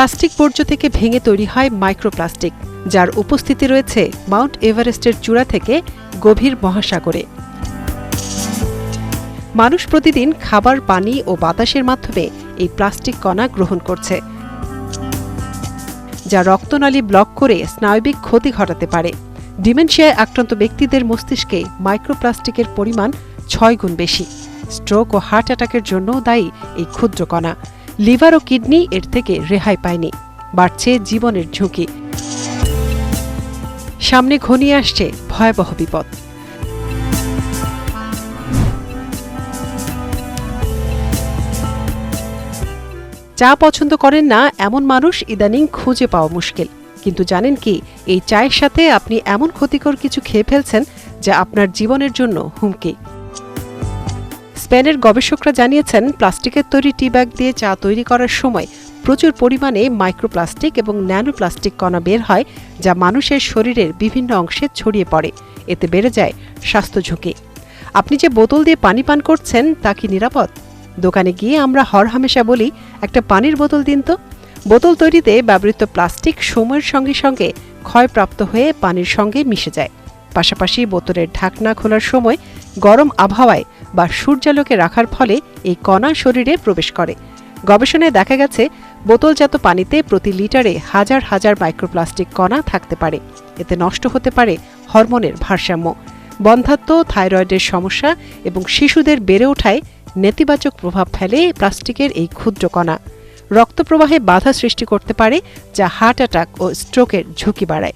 Plastic বর্জ্য থেকে ভেঙে তৈরি হয় মাইক্রোপ্লাস্টিক, যার উপস্থিতি রয়েছে মাউন্ট এভারেস্টের চূড়া থেকে গভীর মহাসাগরে। মানুষ প্রতিদিন খাবার, পানি ও বাতাসের মাধ্যমে এই প্লাস্টিক কণা গ্রহণ করছে, যা রক্তনালী ব্লক করে স্নায়বিক ক্ষতি ঘটাতে পারে। ডিমেনশিয়ায় আক্রান্ত ব্যক্তিদের মস্তিষ্কে মাইক্রোপ্লাস্টিকের পরিমাণ ছয় গুণ বেশি। স্ট্রোক ও হার্ট অ্যাটাকের জন্যও দায়ী এই ক্ষুদ্র কণা। লিভার ও কিডনি এর থেকে রেহাই পায়নি। বাড়ছে জীবনের ঝুঁকি। সামনে ঘনিয়ে আসছে ভয়াবহ বিপদ। চা পছন্দ করেন না এমন মানুষ ইদানিং খুঁজে পাওয়া মুশকিল। কিন্তু জানেন কি, এই চায়ের সাথে আপনি এমন ক্ষতিকর কিছু খেয়ে ফেলছেন যা আপনার জীবনের জন্য হুমকি। স্পেনের গবেষকরা জানিয়েছেন, প্লাস্টিকের তৈরি টি ব্যাগ দিয়ে চা তৈরি করার সময় প্রচুর পরিমাণে মাইক্রোপ্লাস্টিক এবং ন্যানোপ্লাস্টিক কণা বের হয়, যা মানুষের শরীরের বিভিন্ন অংশে ছড়িয়ে পড়ে। এতে বেড়ে যায় স্বাস্থ্য ঝুঁকি। আপনি যে বোতল দিয়ে পানি পান করছেন, তা কি নিরাপদ? দোকানে গিয়ে আমরা হরহামেশা বলি, একটা পানির বোতল দিন তো। বোতল তৈরিতে ব্যবহৃত প্লাস্টিক সময়ের সঙ্গে সঙ্গে ক্ষয়প্রাপ্ত হয়ে পানির সঙ্গে মিশে যায়। পাশাপাশি বোতলের ঢাকনা খোলার সময় গরম আবহাওয়ায় বা সূর্যালোকে রাখার ফলে এই কণা শরীরে প্রবেশ করে। গবেষণায় দেখা গেছে, বোতলজাত পানিতে প্রতি লিটারে হাজার হাজার মাইক্রোপ্লাস্টিক কণা থাকতে পারে। এতে নষ্ট হতে পারে হরমোনের ভারসাম্য। বন্ধাত্ব থাইরয়েডের সমস্যা এবং শিশুদের বেড়ে ওঠায় নেতিবাচক প্রভাব ফেলে প্লাস্টিকের এই ক্ষুদ্র কণা। রক্তপ্রবাহে বাধা সৃষ্টি করতে পারে, যা হার্ট অ্যাটাক ও স্ট্রোকের ঝুঁকি বাড়ায়।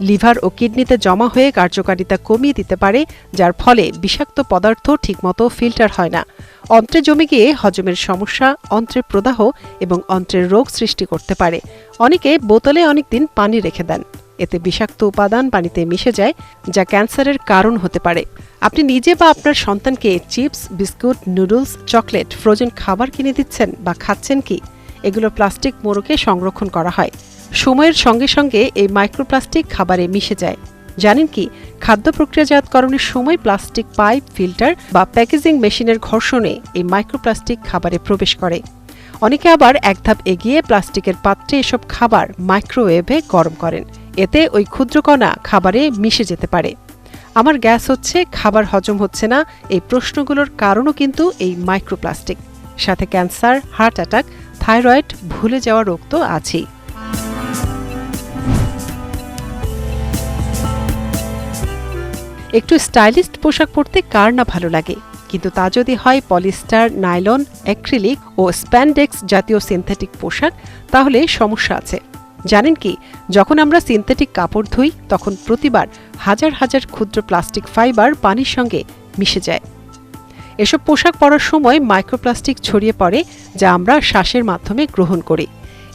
লিভার ও কিডনিতে জমা হয়ে কার্যকারিতা কমিয়ে দিতে পারে, যার ফলে বিষাক্ত পদার্থ ঠিকমতো ফিল্টার হয় না। অন্ত্রে জমে গিয়ে হজমের সমস্যা অন্ত্রের প্রদাহ এবং অন্ত্রের রোগ সৃষ্টি করতে পারে। অনেকে বোতলে অনেকদিন পানি রেখে দেন। এতে বিষাক্ত উপাদান পানিতে মিশে যায়, যা ক্যান্সারের কারণ হতে পারে। আপনি নিজে বা আপনার সন্তানকে chips, biscuit, noodles, chocolate, frozen খাবার কিনে দিচ্ছেন বা খাচ্ছেন কি? এগুলো প্লাস্টিক মোড়কে সংরক্ষণ করা হয়। সময়ের সঙ্গে সঙ্গে এই মাইক্রোপ্লাস্টিক খাবারে মিশে যায়। জানেন কি, খাদ্য প্রক্রিয়াজাতকরণের সময় প্লাস্টিক পাইপ, ফিল্টার বা প্যাকেজিং মেশিনের ঘর্ষণে এই মাইক্রোপ্লাস্টিক খাবারে প্রবেশ করে। অনেকে আবার এক ধাপ এগিয়ে প্লাস্টিকের পাত্রে এসব খাবার মাইক্রোওয়েভে গরম করেন। এতে ওই ক্ষুদ্রকণা খাবারে মিশে যেতে পারে। আমার গ্যাস হচ্ছে, খাবার হজম হচ্ছে না, এই প্রশ্নগুলোর কারণও কিন্তু এই মাইক্রোপ্লাস্টিক। সাথে ক্যান্সার, হার্ট অ্যাটাক, থাইরয়েড, ভুলে যাওয়া রোগ তো আছেই। একটু স্টাইলিস্ট পোশাক পরতে কার না ভালো লাগে? কিন্তু তা যদি হয় পলিস্টার, নাইলন, অ্যাক্রিলিক ও স্প্যান্ডেক্স জাতীয় সিনথেটিক পোশাক, তাহলে সমস্যা আছে। জানেন কি, যখন আমরা সিনথেটিক কাপড় ধুই, তখন প্রতিবার হাজার হাজার ক্ষুদ্র প্লাস্টিক ফাইবার পানির সঙ্গে মিশে যায়। এসব পোশাক পরার সময় মাইক্রোপ্লাস্টিক ছড়িয়ে পড়ে, যা আমরা শ্বাসের মাধ্যমে গ্রহণ করি।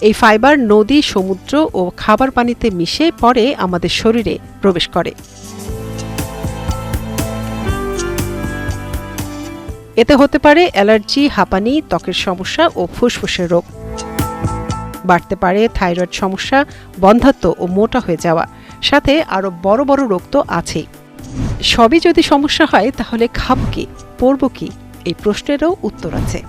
এই ফাইবার নদী, সমুদ্র ও খাবার পানিতে মিশে পরে আমাদের শরীরে প্রবেশ করে। এতে হতে পারে অ্যালার্জি, হাঁপানি, ত্বকের সমস্যা ও ফুসফুসের রোগ। বাড়তে পারে থাইরয়েড সমস্যা বন্ধাত্ব ও মোটা হয়ে যাওয়া। সাথে আরও বড় বড় রোগ তো আছেই। সবই যদি সমস্যা হয়, তাহলে খাব কি, পরব কি, এই প্রশ্নেরও উত্তর আছে।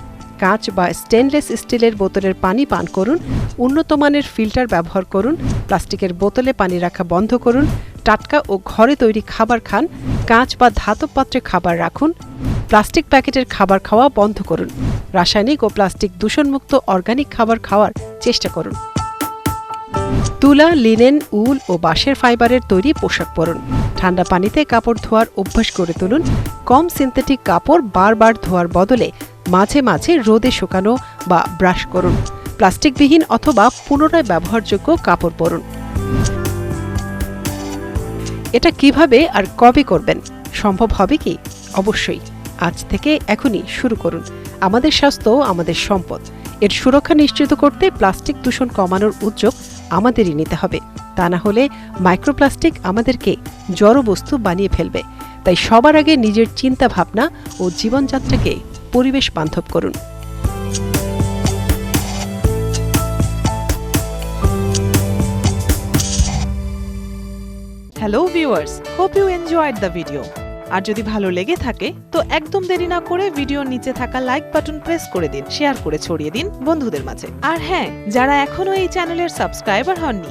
কাঁচ বা স্টেনলেস স্টিলের বোতলের পানি পান করুন, উন্নত মানের ফিল্টার ব্যবহার করুন, প্লাস্টিকের বোতলে পানি রাখা বন্ধ করুন, টাটকা ও ঘরে তৈরি খাবার খান, কাঁচ বা ধাতব পাত্রে খাবার রাখুন প্লাস্টিক প্যাকেটের খাবার খাওয়া বন্ধ করুন। রাসায়নিক ও প্লাস্টিক দূষণমুক্ত অর্গানিক খাবার খাওয়ার চেষ্টা করুন। তুলা, লিনেন, উল ও বাঁশের ফাইবারের তৈরি পোশাক পরুন। ঠান্ডা পানিতে কাপড় ধোয়ার অভ্যাস করে তুলুন। কম সিনথেটিক কাপড় বারবার ধোয়ার বদলে মাঝে মাঝে রোদে শুকানো বা ব্রাশ করুন। প্লাস্টিকবিহীন অথবা পুনরায় ব্যবহারযোগ্য কাপড় পরুন। এটা কীভাবে আর কবে করবেন? সম্ভব হবে কি? অবশ্যই। আজ থেকে এখনই শুরু করুন। আমাদের স্বাস্থ্য আমাদের সম্পদ। এর সুরক্ষা নিশ্চিত করতে প্লাস্টিক দূষণ কমানোর উদ্যোগ আমাদেরই নিতে হবে। তা না হলে মাইক্রোপ্লাস্টিক আমাদেরকে জড়বস্তু বানিয়ে ফেলবে। তাই সবার আগে নিজের চিন্তা ভাবনা ও জীবনযাত্রাকে পরিবেশ বান্ধব করুন। Hello viewers, hope you enjoyed the video. আর যদি ভালো লেগে থাকে, তো একদম দেরি না করে ভিডিওর নিচে থাকা লাইক বাটন প্রেস করে দিন শেয়ার করে ছড়িয়ে দিন বন্ধুদের মাঝে। আর হ্যাঁ যারা এখনও এই চ্যানেলের সাবস্ক্রাইবার হননি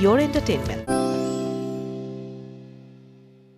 your entertainment.